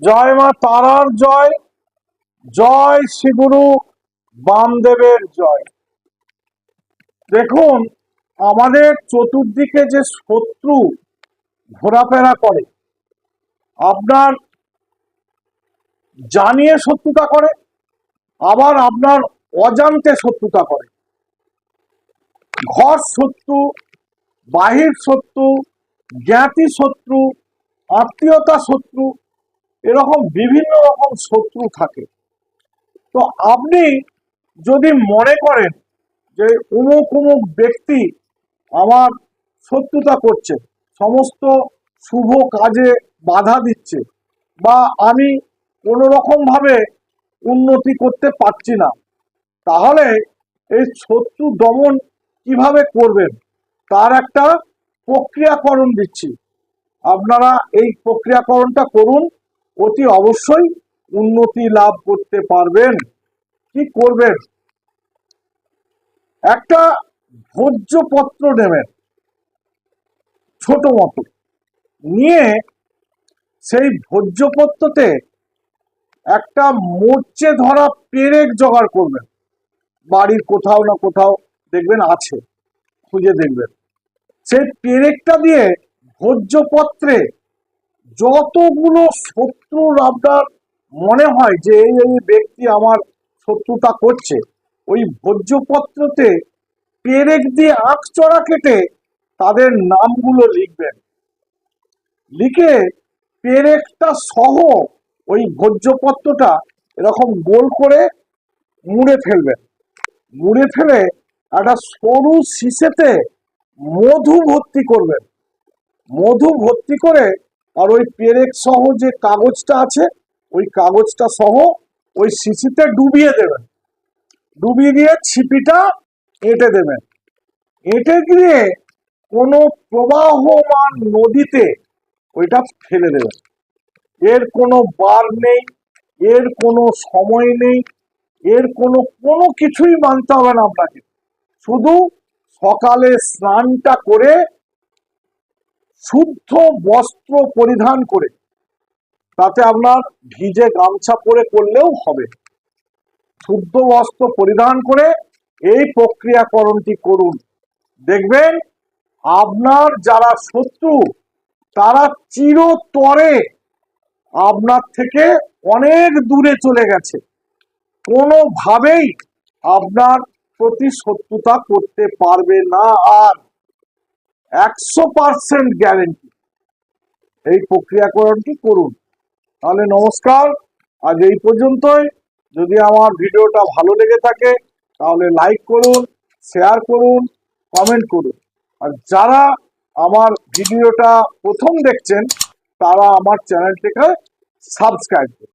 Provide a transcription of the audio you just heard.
জয় মা তারার জয় জয় শ্রীগুরু বামদেবের জয়। দেখুন, আমাদের চতুর্দিকে যে শত্রু ঘোরাফেরা করে, আপনার জানিয়ে শত্রুতা করে, আবার আপনার অজান্তে শত্রুতা করে। ঘর শত্রু, বাহির শত্রু, জ্ঞাতি শত্রু, আত্মীয়তা শত্রু এরকম বিভিন্ন রকম শত্রু থাকে। তো আপনি যদি মনে করেন যে অমুক অমুক ব্যক্তি আমার শত্রুতা করছে, সমস্ত শুভ কাজে বাধা দিচ্ছে বা আমি কোনো রকম ভাবে উন্নতি করতে পারছি না, তাহলে এই শত্রু দমন কীভাবে করবেন? তার একটা প্রক্রিয়াকরণ দিচ্ছি। আপনারা এই প্রক্রিয়াকরণটা করুন। অতি অবশ্যই উন্নতি লাভ করতে পারবেন। কি করবেন? একটা ভোজ্যপত্র নেবেন, ছোট মতো। নিয়ে সেই ভোজ্যপত্রতে একটা মোর্চে ধরা পেরেক জোগাড় করবেন। বাড়ির কোথাও না কোথাও দেখবেন আছে, খুঁজে দেখবেন। সেই পেরেকটা দিয়ে ভোজ্যপত্রে যতগুলো শত্রুর আপনার মনে হয় যে এই এই ব্যক্তি আমার শত্রুতা করছে, ওই ভোজ্যপত্রতে পেরেক দিয়ে আঁক চড়া কেটে তাদের নামগুলো লিখবেন। লিখে পেরেকটা সহ ওই ভোজ্যপত্রটা এরকম গোল করে মুড়ে ফেলবেন। মুড়ে ফেলে একটা সরু শিশেতে মধু ভর্তি করবেন। মধু ভর্তি করে আর ওই পেরেক সহ যে কাগজটা আছে, ওই কাগজটা সহ ওই শিশিতে ডুবিয়ে দেবেন। ডুবিয়ে দিয়ে ছিপিটা এঁটে দেবেন। এঁটে দিয়ে কোনো প্রবাহমান নদীতে ওইটা ফেলে দেবেন। এর কোনো বার নেই, এর কোনো সময় নেই, এর কোনো কোনো কিছুই মানতে হবে না আপনাকে। শুধু সকালে স্নানটা করে শুদ্ধ বস্ত্র পরিধান করে, তাতে আপনার ভিজে গামছা পরে করলেও হবে। শুদ্ধ বস্ত্র পরিধান করে এই প্রক্রিয়াকরণটি করুন। দেখবেন, আপনার যারা শত্রু, তারা চিরতরে আপনার থেকে অনেক দূরে চলে গেছে। কোনোভাবেই আপনার প্রতি শত্রুতা করতে পারবে না আর। একশো পার্সেন্ট গ্যারেন্টি এই প্রক্রিয়াকরণটি করুন। তাহলে নমস্কার। আজ এই পর্যন্তই। যদি আমার ভিডিওটা ভালো লেগে থাকে, তাহলে লাইক করুন শেয়ার করুন কমেন্ট করুন। আর যারা আমার ভিডিওটা প্রথম দেখছেন, তারা আমার চ্যানেলটিকে সাবস্ক্রাইব করুন।